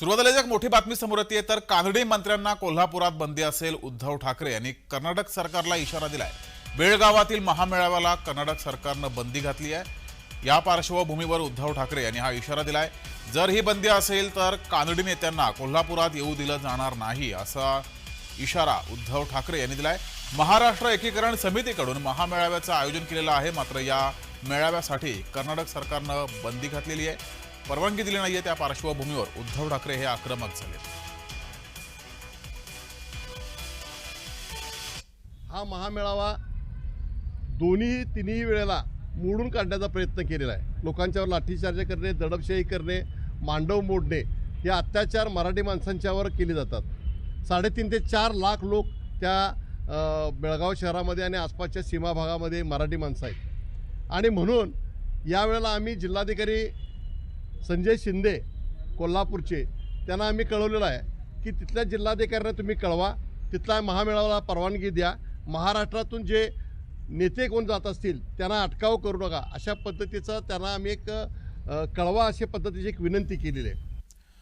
सुरुवातीला एक मोठी बातमी समोर येते तर कानडी मंत्र्यांना कोल्हापुरात बंदी असेल उद्धव ठाकरे यांनी कर्नाटक सरकारला इशारा दिलाय. बेळगावातील महामेळाव्याला कर्नाटक सरकारनं बंदी घातली आहे. या पार्श्वभूमीवर उद्धव ठाकरे यांनी हा इशारा दिलाय. जर ही बंदी असेल तर कानडी नेत्यांना कोल्हापुरात येऊ दिलं जाणार नाही असा इशारा उद्धव ठाकरे यांनी दिलाय. महाराष्ट्र एकीकरण समितीकडून महामेळाव्याचं आयोजन केलेलं आहे मात्र या मेळाव्यासाठी कर्नाटक सरकारनं बंदी घातलेली आहे. परवानगी दिली नाहीये त्या पार्श्वभूमीवर. उद्धव ठाकरे हे आक्रमक झाले. हा महामेळावा दोन्ही तिन्ही वेळेला मोडून काढण्याचा प्रयत्न केलेला आहे. लोकांच्यावर लाठीचार्ज करणे दडपशाही करणे मांडव मोडणे हे अत्याचार मराठी माणसांच्यावर केले जातात. साडेतीन ते चार लाख लोक त्या बेळगाव शहरामध्ये आणि आसपासच्या सीमा भागामध्ये मराठी माणसं आहेत. आणि म्हणून यावेळेला आम्ही जिल्हाधिकारी संजय शिंदे कोल्हापूरचे त्यांना आम्ही कळवलेलं आहे की तिथल्या जिल्हाधिकाऱ्यांना तुम्ही कळवा तिथला महामेळाव्याला परवानगी द्या महाराष्ट्रातून जे नेते कोण जात असतील त्यांना अटकाव करू नका. अशा पद्धतीचं त्यांना आम्ही एक कळवा अशा पद्धतीची एक विनंती केलेली आहे.